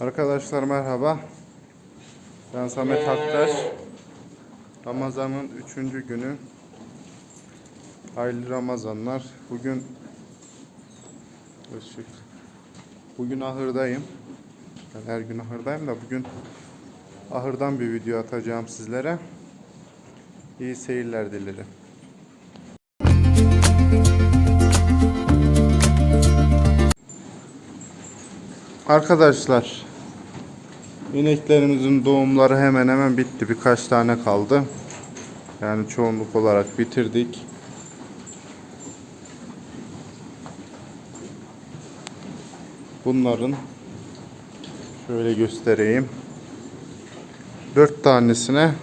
Arkadaşlar merhaba. Ben Samet Aktaş. Ramazan'ın üçüncü günü. Hayırlı Ramazanlar. Bugün ışık. Bugün ahırdayım. Ben her gün ahırdayım da bugün ahırdan bir video atacağım sizlere. İyi seyirler dilerim. Arkadaşlar ineklerimizin doğumları hemen hemen bitti. Birkaç tane kaldı. Yani çoğunluk olarak bitirdik. Bunların şöyle göstereyim. Dört tanesine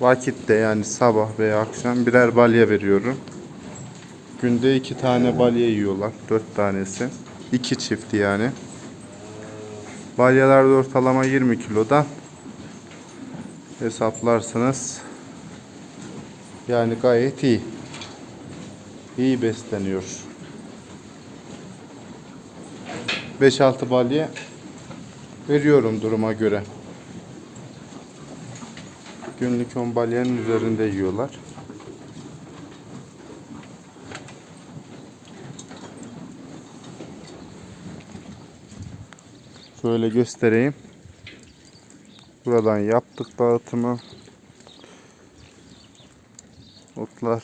vakitte yani sabah veya akşam birer balya veriyorum. Günde iki tane balya yiyorlar. Dört tanesi. İki çifti yani. Balyalar da ortalama 20 kilodan hesaplarsınız. Yani gayet iyi. İyi besleniyor. 5-6 balya veriyorum duruma göre. Günlük 10 balyanın üzerinde yiyorlar. Şöyle göstereyim. Buradan yaptık dağıtımı. Otlar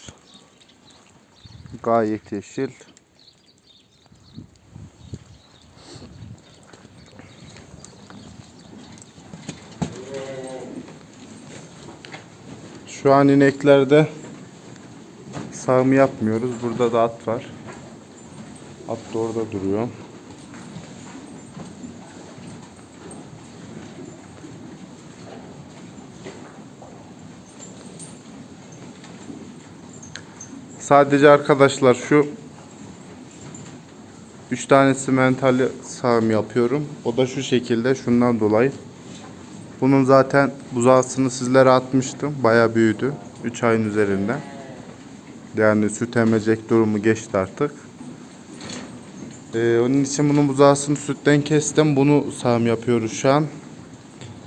gayet yeşil. Şu an ineklerde sağım yapmıyoruz. Burada da at var. At da orada duruyor. Sadece arkadaşlar şu 3 tane simentali sağım yapıyorum. O da şu şekilde şundan dolayı. Bunun zaten buzağısını sizlere atmıştım. Baya büyüdü. 3 ayın üzerinde. Yani süt emecek durumu geçti artık. Ee, onun için bunun buzağısını sütten kestim. Bunu sağım yapıyoruz şu an.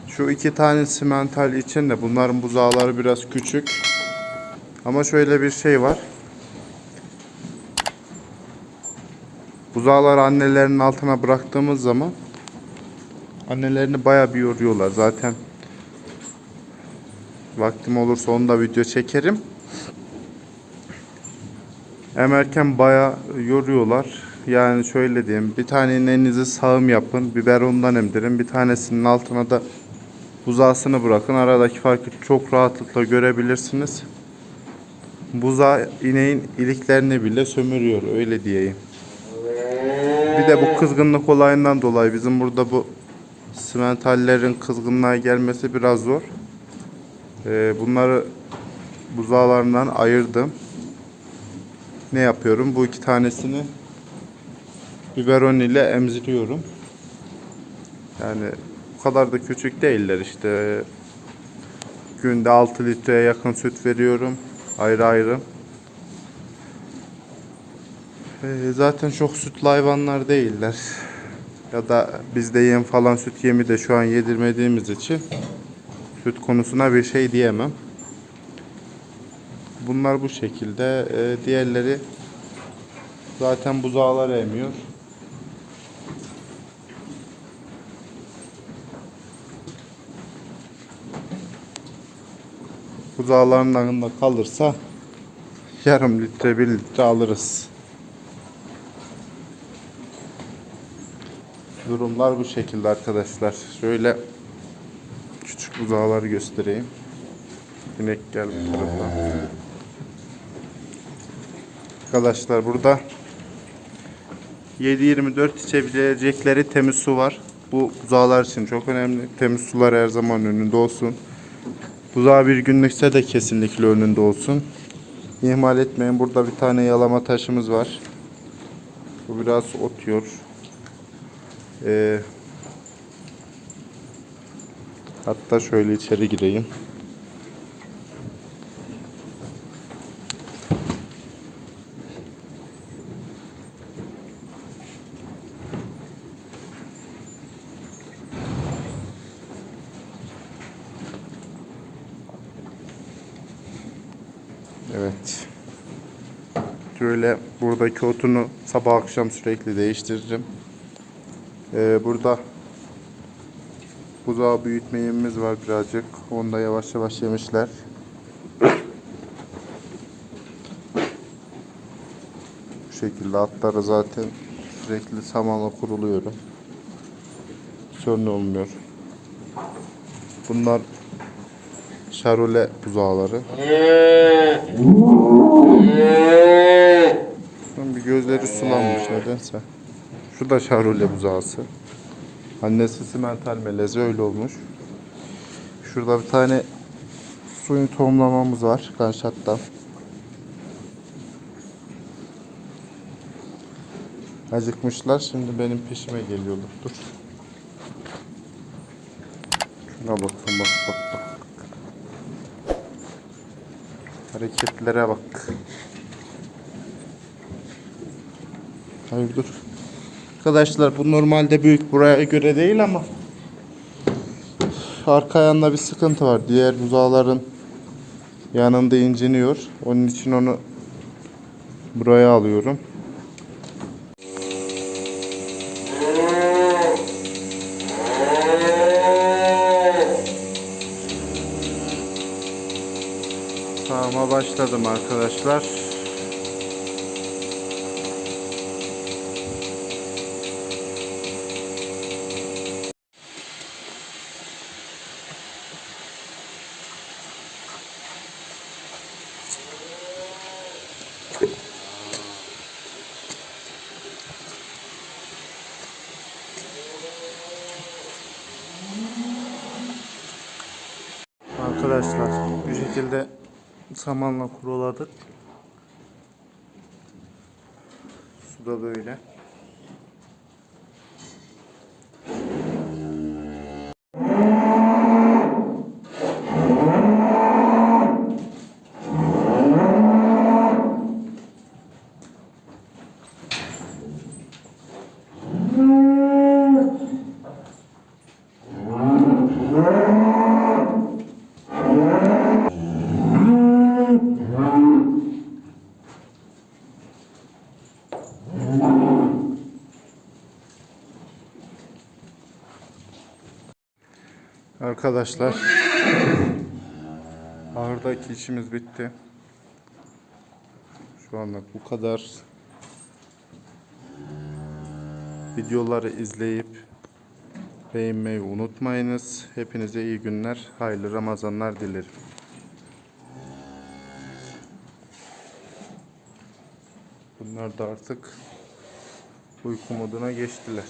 Şu iki tane simental için de bunların buzağları biraz küçük. Ama şöyle bir şey var. Buzağları annelerinin altına bıraktığımız zaman annelerini bayağı bir yoruyorlar zaten. Vaktim olursa onu da video çekerim. Emerken bayağı yoruyorlar. Yani şöyle diyeyim. Bir tane ineğinizi sağım yapın. Biberondan emdirin. Bir tanesinin altına da buzağısını bırakın. Aradaki farkı çok rahatlıkla görebilirsiniz. Buzağı ineğin iliklerini bile sömürüyor. Öyle diyeyim. Bir de bu kızgınlık olayından dolayı bizim burada bu simentallerin kızgınlığa gelmesi biraz zor. Ee, bunları buzağlarından ayırdım. Ne yapıyorum? Bu iki tanesini biberon ile emziriyorum. Yani bu kadar da küçük değiller işte. Günde 6 litreye yakın süt veriyorum. Ayrı ayrı. Ee, zaten çok sütlü hayvanlar değiller. Ya da bizde yem falan süt yemi de şu an yedirmediğimiz için süt konusuna bir şey diyemem. Bunlar bu şekilde. Ee, diğerleri zaten buzağlar emiyor. Buzağların da kalırsa yarım litre bir litre alırız. Durumlar bu şekilde arkadaşlar. Şöyle küçük buzağları göstereyim. İnek gel bu tarafa. Arkadaşlar burada 7-24 içebilecekleri temiz su var. Bu buzağlar için çok önemli. Temiz sular her zaman önünde olsun. Buzağı bir günlükse de kesinlikle önünde olsun. İhmal etmeyin. Burada bir tane yalama taşımız var. Bu biraz otuyor. Ee, hatta şöyle içeri gireyim. Evet. Böyle buradaki otunu sabah akşam sürekli değiştiririm. Ee, burada buzağı büyütme yemimiz var birazcık. Onu da yavaş yavaş yemişler. Bu şekilde atları zaten sürekli samanla kuruluyorum. Sorun olmuyor. Bunlar şarole buzağları. Lan Bir gözleri sulanmış nedense. Şu da şarole buzağısı. Annesi simental melezi öyle olmuş. Şurada bir tane suyun tohumlamamız var Ganşat'tan. Acıkmışlar şimdi benim peşime geliyorlar. Dur. Şuna bakın bak bak bak. Hareketlere bak. Hayır dur. Arkadaşlar bu normalde büyük buraya göre değil ama arka ayağında bir sıkıntı var. Diğer buzağların yanında inciniyor. Onun için onu buraya alıyorum. Sağıma başladım arkadaşlar. Arkadaşlar bu şekilde samanla kuruladık. Su da böyle. Arkadaşlar ahırdaki işimiz bitti. Şu anlık bu kadar. Videoları izleyip beğenmeyi unutmayınız. Hepinize iyi günler, hayırlı Ramazanlar dilerim. Bunlar da artık uyku moduna geçtiler.